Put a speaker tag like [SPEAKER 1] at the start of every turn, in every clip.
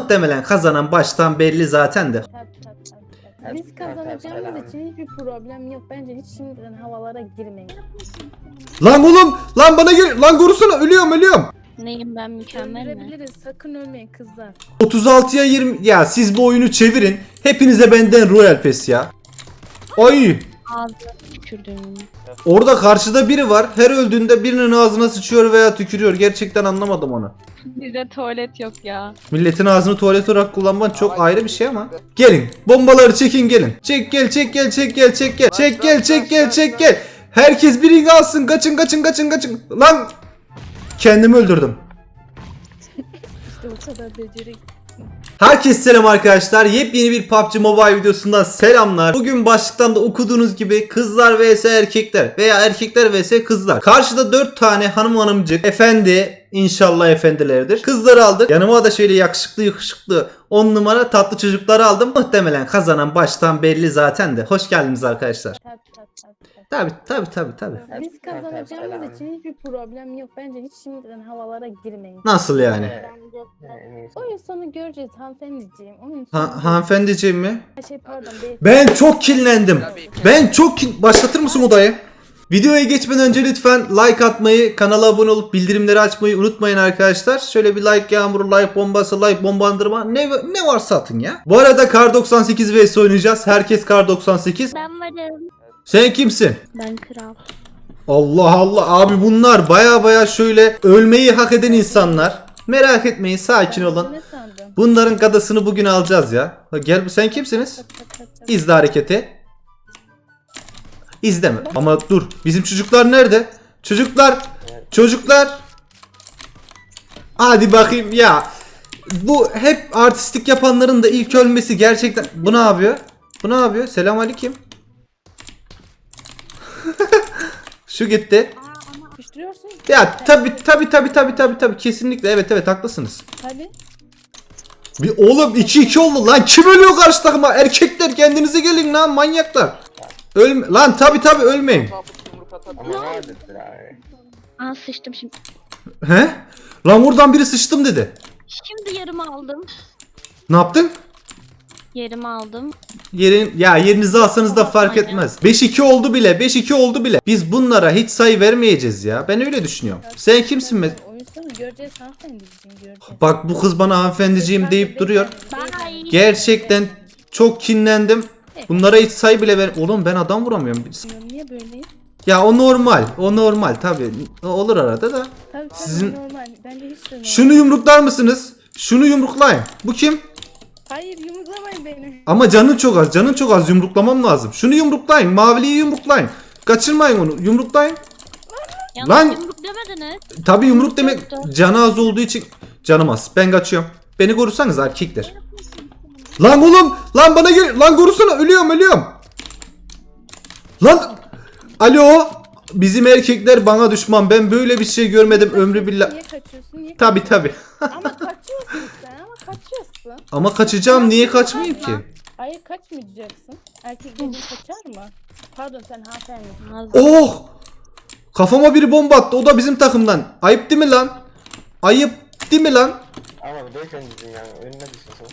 [SPEAKER 1] Muhtemelen kazanan baştan belli zaten de.
[SPEAKER 2] Tabii, tabii, tabii. Biz kazanacağımız için hiçbir problem yok. Bence hiç şimdiden havalara girmeyin.
[SPEAKER 1] Lan oğlum! Lan bana gel! Lan korusana! Ölüyorum ölüyorum!
[SPEAKER 3] Neyim ben mükemmel mi?
[SPEAKER 2] Öldürebiliriz. Sakın ölmeyin kızlar.
[SPEAKER 1] 36'ya 20... Ya siz bu oyunu çevirin. Hepinize benden Royal Pass ya. Ay!
[SPEAKER 3] Ağzına tükürdüm.
[SPEAKER 1] Orada karşıda biri var. Her öldüğünde birinin ağzına sıçıyor veya tükürüyor. Gerçekten anlamadım onu.
[SPEAKER 3] Bizde tuvalet yok ya.
[SPEAKER 1] Milletin ağzını tuvalet olarak kullanman çok ayrı bir şey ama. Gelin. Bombaları çekin gelin. Çek gel çek gel çek gel çek gel. Çek gel çek gel çek gel. Herkes birini alsın. Kaçın kaçın kaçın kaçın. Lan! Kendimi öldürdüm.
[SPEAKER 2] İşte o kadar becerik.
[SPEAKER 1] Herkese selam arkadaşlar. Yepyeni bir PUBG Mobile videosundan selamlar. Bugün başlıktan da okuduğunuz gibi kızlar vs erkekler veya erkekler vs kızlar. Karşıda 4 tane hanım hanımcık efendi inşallah efendilerdir. Kızları aldık. Yanıma da şöyle yakışıklı yakışıklı 10 numara tatlı çocukları aldım. Muhtemelen kazanan baştan belli zaten de. Hoş geldiniz arkadaşlar.
[SPEAKER 2] Tabii.
[SPEAKER 1] Tabi tabi tabi tabi.
[SPEAKER 2] Biz kazanacağımız için hiçbir problem yok. Bence hiç şimdiden havalara girmeyin.
[SPEAKER 1] Nasıl yani?
[SPEAKER 2] Oyun sonu göreceğiz hanımefendiciğim. Oyun sonu
[SPEAKER 1] Ha, hanımefendiciğim mi?
[SPEAKER 2] Şey pardon beyefendi.
[SPEAKER 1] Ben çok kinlendim. Ben çok kin... Başlatır mısın odayı? Videoya geçmeden önce lütfen like atmayı, kanala abone olup bildirimleri açmayı unutmayın arkadaşlar. Şöyle bir like yağmuru, like bombası, like bombandırma ne ne varsa atın ya. Bu arada Kar 98 vs oynayacağız. Herkes Kar 98.
[SPEAKER 3] Ben varım.
[SPEAKER 1] Sen kimsin?
[SPEAKER 3] Ben kral.
[SPEAKER 1] Allah Allah abi bunlar baya baya şöyle ölmeyi hak eden insanlar. Merak etmeyin sakin olun. Bunların gadasını bugün alacağız ya. Ha, Gel sen kimsiniz? İzle hareketi. İzleme. Ama dur. Bizim çocuklar nerede? Çocuklar. Çocuklar. Hadi bakayım ya. Bu hep artistik yapanların da ilk ölmesi gerçekten. Bu ne yapıyor? Bu ne yapıyor? Şu gitti.
[SPEAKER 2] Yapıştırıyorsun.
[SPEAKER 1] Ya tabi tabi tabi tabi tabi tabi kesinlikle evet evet haklısınız.
[SPEAKER 2] Tabii.
[SPEAKER 1] Bir oğlum 2-2 oldu lan kim ölüyor karşı takıma? Erkekler kendinize gelin lan manyaklar. Ölme lan tabi tabi ölmeyin.
[SPEAKER 4] Ama vardır abi.
[SPEAKER 3] Aa sıçtım şimdi.
[SPEAKER 1] He? Lan oradan biri sıçtım dedi.
[SPEAKER 3] Şimdi yerimi aldım.
[SPEAKER 1] Ne yaptın?
[SPEAKER 3] Yerimi aldım.
[SPEAKER 1] Yerin ya yerinizi alsanız da fark etmez. 5-2 oldu bile. 5-2 oldu bile. Biz bunlara hiç sayı vermeyeceğiz ya. Ben öyle düşünüyorum. Sen kimsin me?
[SPEAKER 2] Oyun sonu göreceğiz hanımefendiciğim göreceğiz.
[SPEAKER 1] Bak bu kız bana hanımefendiciğim deyip duruyor.
[SPEAKER 3] Bye.
[SPEAKER 1] Gerçekten çok kinlendim. Bunlara hiç sayı bile ver. Oğlum ben adam vuramıyorum.
[SPEAKER 2] Niye böyleyim?
[SPEAKER 1] Ya o normal. O normal tabi. Olur arada da.
[SPEAKER 2] Tabii tabii
[SPEAKER 1] Sizin-
[SPEAKER 2] normal. Bence hiç de normal.
[SPEAKER 1] Şunu yumruklar mısınız? Şunu yumruklayın. Bu kim?
[SPEAKER 2] Hayır.
[SPEAKER 1] Ama canın çok az. Canın çok az. Yumruklamam lazım. Şunu yumruklayın. Maviliyi yumruklayın. Kaçırmayın onu. Yumruklayın.
[SPEAKER 3] Yalnız
[SPEAKER 1] Lan-
[SPEAKER 3] yumruk demediniz.
[SPEAKER 1] Tabi yumruk demek canı az olduğu için canım az. Ben kaçıyorum. Beni korusanız erkekler. Lan oğlum. Lan bana gel. Lan korusana. Ölüyorum ölüyorum. Lan. Alo. Bizim erkekler bana düşman. Ben böyle bir şey görmedim ömrü billah.
[SPEAKER 2] Niye kaçıyorsun? Niye
[SPEAKER 1] Tabi tabi.
[SPEAKER 2] Ama kaçıyorsun kaçıyorsun.
[SPEAKER 1] Ama kaçacağım. Niye kaçmayayım ki?
[SPEAKER 2] Hayır kaçmayacaksın. Erkek gelin kaçar mı? Pardon sen hanımefendisin.
[SPEAKER 3] Ağzına.
[SPEAKER 1] Oh! Kafama biri bomba attı. O da bizim takımdan. Ayıp değil mi lan? Ayıp değil mi lan?
[SPEAKER 4] Ama beyefendiciğim yani önüne düşüyorsun.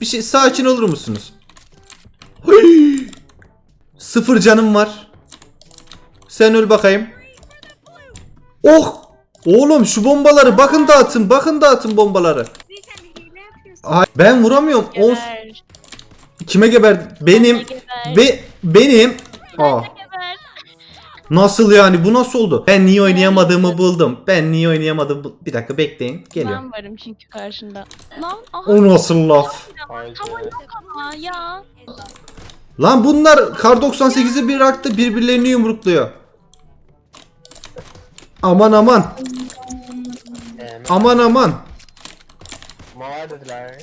[SPEAKER 1] Bir şey sakin olur musunuz? Hıy! Sıfır canım var. Sen öl bakayım. Oh! Oğlum şu bombaları bakın dağıtın. Bakın dağıtın bombaları. Ay, ben vuramıyorum. On...
[SPEAKER 3] Geber.
[SPEAKER 1] Kime geber? Benim.
[SPEAKER 3] Geber.
[SPEAKER 1] Be benim. Aa.
[SPEAKER 3] Geber.
[SPEAKER 1] Nasıl yani? Bu nasıl oldu? Ben niye oynayamadığımı buldum. Ben niye oynayamadığımı bul- Bir dakika bekleyin. Geliyorum.
[SPEAKER 3] Ben varım çünkü karşında. Lan aha.
[SPEAKER 1] O nasıl laf?
[SPEAKER 3] Yok ama ya.
[SPEAKER 1] Lan bunlar Kar 98'i bir aktı birbirlerini yumrukluyor. Aman aman. Aman aman.
[SPEAKER 4] Dediler.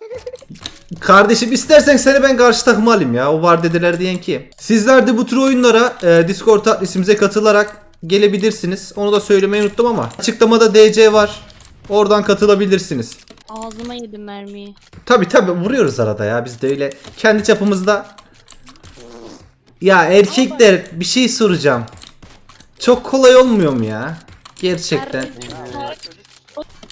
[SPEAKER 1] Kardeşim istersen seni ben karşı takıma alayım ya. O var dediler diyen ki. Sizler de bu tür oyunlara e, Discord adresimize katılarak gelebilirsiniz. Onu da söylemeyi unuttum ama. Açıklamada DC var. Oradan katılabilirsiniz.
[SPEAKER 3] Ağzıma yedim mermiyi.
[SPEAKER 1] Tabi tabi vuruyoruz arada ya biz de öyle kendi çapımızda. Ya erkekler bir şey soracağım. Çok kolay olmuyor mu ya? Gerçekten.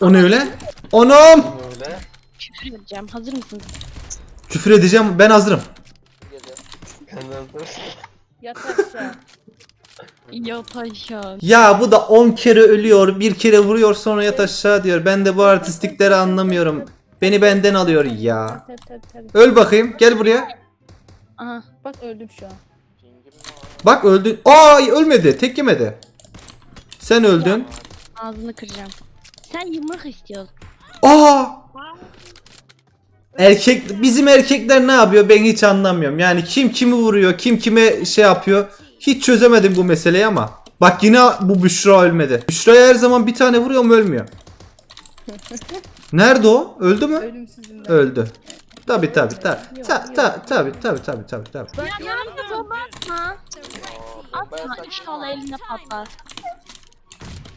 [SPEAKER 1] O ne öyle? Anam!
[SPEAKER 4] Böyle.
[SPEAKER 3] Küfür edeceğim. Hazır mısınız?
[SPEAKER 1] Küfür edeceğim ben hazırım.
[SPEAKER 2] Yat aşağı.
[SPEAKER 3] Yat aşağı.
[SPEAKER 1] Ya bu da 10 kere ölüyor, bir kere vuruyor sonra yat aşağı diyor. Ben de bu artistlikleri anlamıyorum. Beni benden alıyor ya.
[SPEAKER 2] Tabii tabii tabii.
[SPEAKER 1] Öl bakayım, gel buraya.
[SPEAKER 3] Aha.
[SPEAKER 2] Bak öldüm şu an.
[SPEAKER 1] Bak öldün. Aa ölmedi, tek yemedi. Sen öldün.
[SPEAKER 3] Ağzını kıracağım. Sen yumruk istiyorsun.
[SPEAKER 1] Aa! Erkek bizim erkekler ne yapıyor ben hiç anlamıyorum. Yani kim kimi vuruyor, kim kime şey yapıyor. Hiç çözemedim bu meseleyi ama. Bak yine bu Büşra ölmedi. Büşra'ya her zaman bir tane vuruyor mu ölmüyor. Nerede o? Öldü mü? Öldü. Tabi tabi tabi. Ta, ta, tabi tabi tabi tabi tabi.
[SPEAKER 3] Yanımda bomba atma. Atma. İnşallah eline patlar.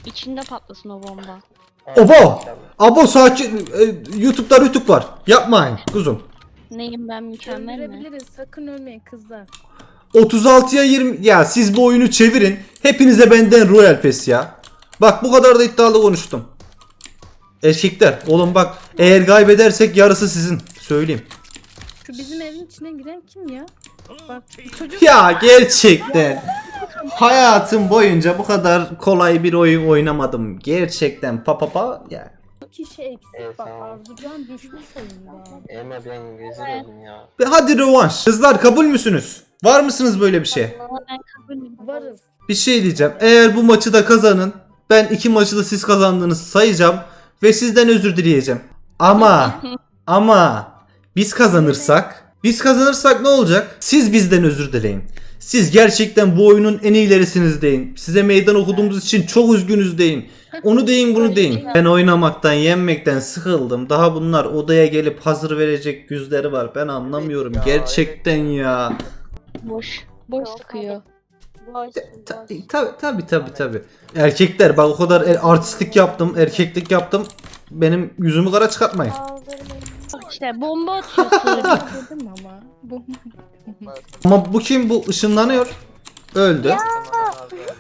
[SPEAKER 3] İçinde patlasın o bomba.
[SPEAKER 1] Obo! Abo sakin. Ee, YouTube'da rütük var. Yapmayın kuzum.
[SPEAKER 3] Neyim ben mükemmel mi?
[SPEAKER 2] Öldürebiliriz. Sakın ölmeyin kızlar.
[SPEAKER 1] 36'ya 20 ya siz bu oyunu çevirin. Hepinize benden Royal Pass ya. Bak bu kadar da iddialı konuştum. Erkekler oğlum bak eğer kaybedersek yarısı sizin. Söyleyeyim.
[SPEAKER 2] Şu bizim evin içine giren kim ya? Bak bu çocuk
[SPEAKER 1] Ya gerçekten. Hayatım boyunca bu kadar kolay bir oyun oynamadım. Gerçekten pa pa pa ya.
[SPEAKER 2] kişi eksik.
[SPEAKER 4] Evet,
[SPEAKER 2] Bak
[SPEAKER 4] tamam.
[SPEAKER 2] Arzucan düşmüş oyunda.
[SPEAKER 4] Emre ben rezil oldum ya.
[SPEAKER 1] Ve Hadi rövanş. Kızlar kabul müsünüz? Var mısınız böyle bir şey?
[SPEAKER 3] Ben kabul
[SPEAKER 2] Varız.
[SPEAKER 1] Bir şey diyeceğim. Eğer bu maçı da kazanın. Ben iki maçı da siz kazandınız sayacağım. Ve sizden özür dileyeceğim. Ama ama biz kazanırsak biz kazanırsak ne olacak? Siz bizden özür dileyin. Siz gerçekten bu oyunun en iyilerisiniz deyin. Size meydan okuduğumuz için çok üzgünüz deyin. Onu deyin bunu deyin. Ben oynamaktan yenmekten sıkıldım. Daha bunlar odaya gelip hazır verecek yüzleri var. Ben anlamıyorum
[SPEAKER 4] Evet ya,
[SPEAKER 1] gerçekten ya.
[SPEAKER 3] Boş. Boş sıkıyor.
[SPEAKER 1] Tabi tabi tabi tabi. Erkekler bak o kadar er- artistlik yaptım, erkeklik yaptım. Benim yüzümü kara çıkartmayın.
[SPEAKER 3] İşte bomba atıyorsun.
[SPEAKER 2] Dedim ama. Bu
[SPEAKER 1] Ama bu kim? Bu ışınlanıyor. Öldü.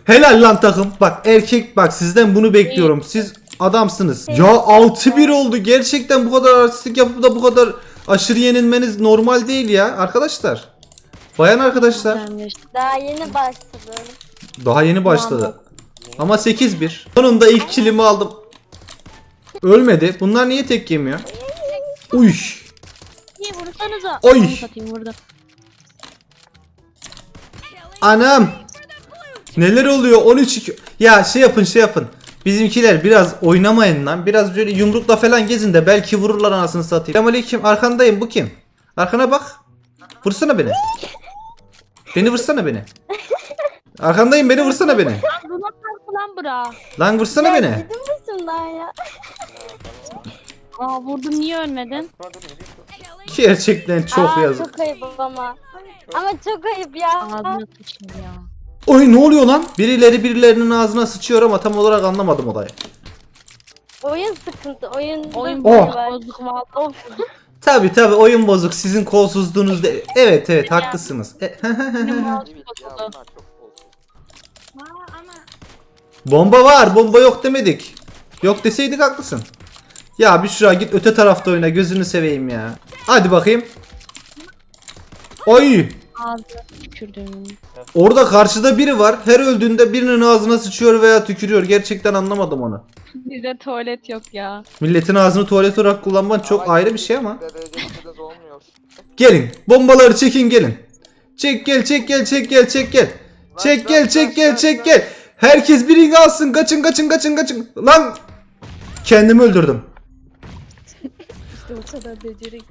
[SPEAKER 1] Helal lan takım. Bak erkek bak sizden bunu bekliyorum. Siz adamsınız. Ya 6-1 oldu. Gerçekten bu kadar artistlik yapıp da bu kadar aşırı yenilmeniz normal değil ya arkadaşlar. Bayan arkadaşlar.
[SPEAKER 5] Daha yeni başladım.
[SPEAKER 1] Daha yeni başladı. Ama 8-1. Sonunda ilk kilimi aldım. Ölmedi. Bunlar niye tek yemiyor? Uy.
[SPEAKER 3] İyi vursanıza.
[SPEAKER 1] Oy.
[SPEAKER 3] Onu satayım vurdum.
[SPEAKER 1] Anam. Neler oluyor? 13 2. Ya şey yapın şey yapın. Bizimkiler biraz oynamayın lan. Biraz böyle yumrukla falan gezin de belki vururlar anasını satayım. Selamünaleyküm. Arkandayım. Bu kim? Arkana bak. Vursana beni. Beni vursana beni. Arkandayım beni vursana beni.
[SPEAKER 3] Buna bak lan bura.
[SPEAKER 1] Lan vursana beni.
[SPEAKER 5] Gidin misin daha ya?
[SPEAKER 3] Aa vurdum niye ölmedin?
[SPEAKER 1] Gerçekten çok
[SPEAKER 5] Aa,
[SPEAKER 1] yazık.
[SPEAKER 5] Çok ayıp ama. Ama çok ayıp ya.
[SPEAKER 3] Ağzına sıçayım ya.
[SPEAKER 1] Oy ne oluyor lan? Birileri birilerinin ağzına sıçıyor ama tam olarak anlamadım olayı.
[SPEAKER 5] Oyun sıkıntı. Oyun
[SPEAKER 3] Oyun
[SPEAKER 1] Oh.
[SPEAKER 3] bozuk valla.
[SPEAKER 5] Of.
[SPEAKER 1] Tabi tabi oyun bozuk sizin kolsuzluğunuz de. Evet evet haklısınız. E-
[SPEAKER 3] Benim mouse bozuldu.
[SPEAKER 1] bomba var bomba yok demedik. Yok deseydik haklısın. Ya Büşra git öte tarafta oyna gözünü seveyim ya. Hadi bakayım. Oy.
[SPEAKER 3] Ağzına tükürdüm.
[SPEAKER 1] Orada karşıda biri var. Her öldüğünde birinin ağzına sıçıyor veya tükürüyor. Gerçekten anlamadım onu.
[SPEAKER 3] Bizde tuvalet yok ya.
[SPEAKER 1] Milletin ağzını tuvalet olarak kullanman çok ayrı bir şey ama. Gelin. Bombaları çekin gelin. Çek gel çek gel çek gel çek gel. Çek gel çek gel çek gel. Herkes birini alsın. Kaçın kaçın kaçın kaçın. Lan. Kendimi öldürdüm.
[SPEAKER 2] İşte o kadar becerik.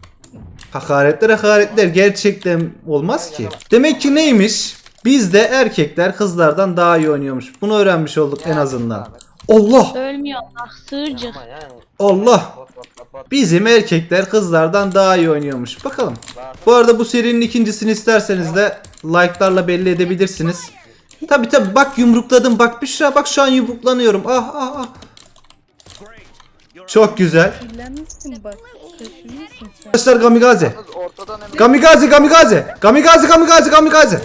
[SPEAKER 1] Hakaretler hakaretler gerçekten olmaz ki. Demek ki neymiş? Biz de erkekler kızlardan daha iyi oynuyormuş. Bunu öğrenmiş olduk en azından. Allah!
[SPEAKER 3] Ölmüyor bak sığırcık.
[SPEAKER 1] Allah! Bizim erkekler kızlardan daha iyi oynuyormuş. Bakalım. Bu arada bu serinin ikincisini isterseniz de like'larla belli edebilirsiniz. Tabi tabi bak yumrukladım bak Büşra bak şu an yumruklanıyorum. Ah ah ah. Çok güzel.
[SPEAKER 2] Kirlenmişsin bak.
[SPEAKER 1] Arkadaşlar Gamigaze.
[SPEAKER 6] Ortadan hemen
[SPEAKER 1] Gamigaze Gamigaze. Gamigaze.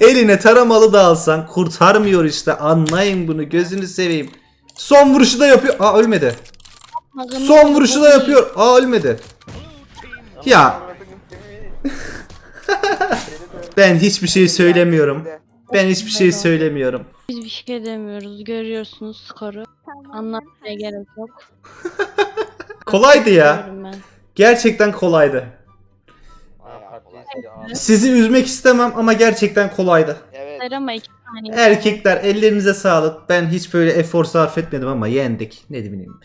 [SPEAKER 1] Eline taramalı da alsan kurtarmıyor işte. Anlayın bunu. Gözünü seveyim. Son vuruşu da yapıyor. Aa ölmedi. Son vuruşu da yapıyor. Aa ölmedi. Ya ben hiçbir şey söylemiyorum. Ben hiçbir şey söylemiyorum.
[SPEAKER 3] Biz bir şey demiyoruz. Görüyorsunuz skoru. Anlatmaya gerek yok.
[SPEAKER 1] Kolaydı ya.
[SPEAKER 3] Ben.
[SPEAKER 1] Gerçekten kolaydı. Sizi üzmek istemem ama gerçekten kolaydı.
[SPEAKER 4] Evet.
[SPEAKER 3] Ama iki saniye.
[SPEAKER 1] Erkekler ellerinize sağlık. Ben hiç böyle efor sarf etmedim ama yendik. Ne bileyim.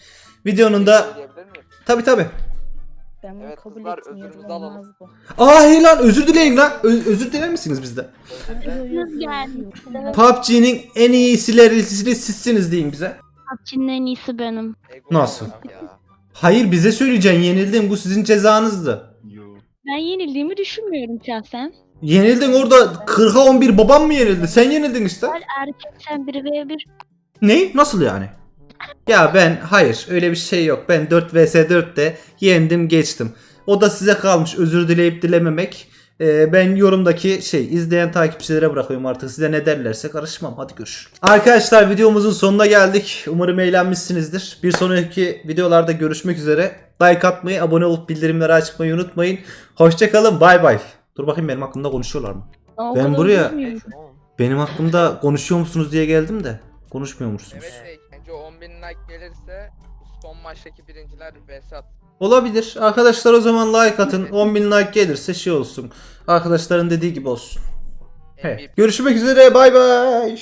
[SPEAKER 1] Videonun da
[SPEAKER 4] miyim?
[SPEAKER 1] tabi tabi.
[SPEAKER 2] Ben bunu
[SPEAKER 4] Evet,
[SPEAKER 2] kabul
[SPEAKER 4] kızlar,
[SPEAKER 2] etmiyorum.
[SPEAKER 4] özürümüzü alalım.
[SPEAKER 2] Olmaz bu.
[SPEAKER 1] Aa hey lan özür dileyin lan. Ö- özür diler misiniz bizden?
[SPEAKER 3] Geldiniz.
[SPEAKER 1] PUBG'nin en iyisilerisini sizsiniz deyin bize.
[SPEAKER 3] PUBG'nin en iyisi benim.
[SPEAKER 1] Nasıl? Hayır bize söyleyeceksin yenildin bu sizin cezanızdı.
[SPEAKER 3] Ben yenildiğimi düşünmüyorum şahsen.
[SPEAKER 1] Yenildin orada 40'a 11 babam mı yenildi? Sen yenildin işte.
[SPEAKER 3] Erkek sen 1 ve 1.
[SPEAKER 1] Ne? Nasıl yani? Ya ben hayır öyle bir şey yok. Ben 4 vs 4'te yendim geçtim. O da size kalmış özür dileyip dilememek. Ee, ben yorumdaki şey izleyen takipçilere bırakıyorum artık. Size ne derlerse karışmam. Hadi görüşürüz. Arkadaşlar videomuzun sonuna geldik. Umarım eğlenmişsinizdir. Bir sonraki videolarda görüşmek üzere. Like atmayı, abone olup bildirimleri açmayı unutmayın. Hoşçakalın. Bay bay. Dur bakayım benim hakkımda konuşuyorlar mı? Ben buraya- Benim hakkımda konuşuyor musunuz diye geldim de konuşmuyormuşsunuz.
[SPEAKER 6] Evet Bey, 10.000 like gelirse son maçtaki birinciler Vesat.
[SPEAKER 1] Olabilir. Arkadaşlar o zaman like atın. 10.000 like gelirse şey olsun. Arkadaşların dediği gibi olsun.
[SPEAKER 6] MVP.
[SPEAKER 1] Görüşmek üzere. Bay bay.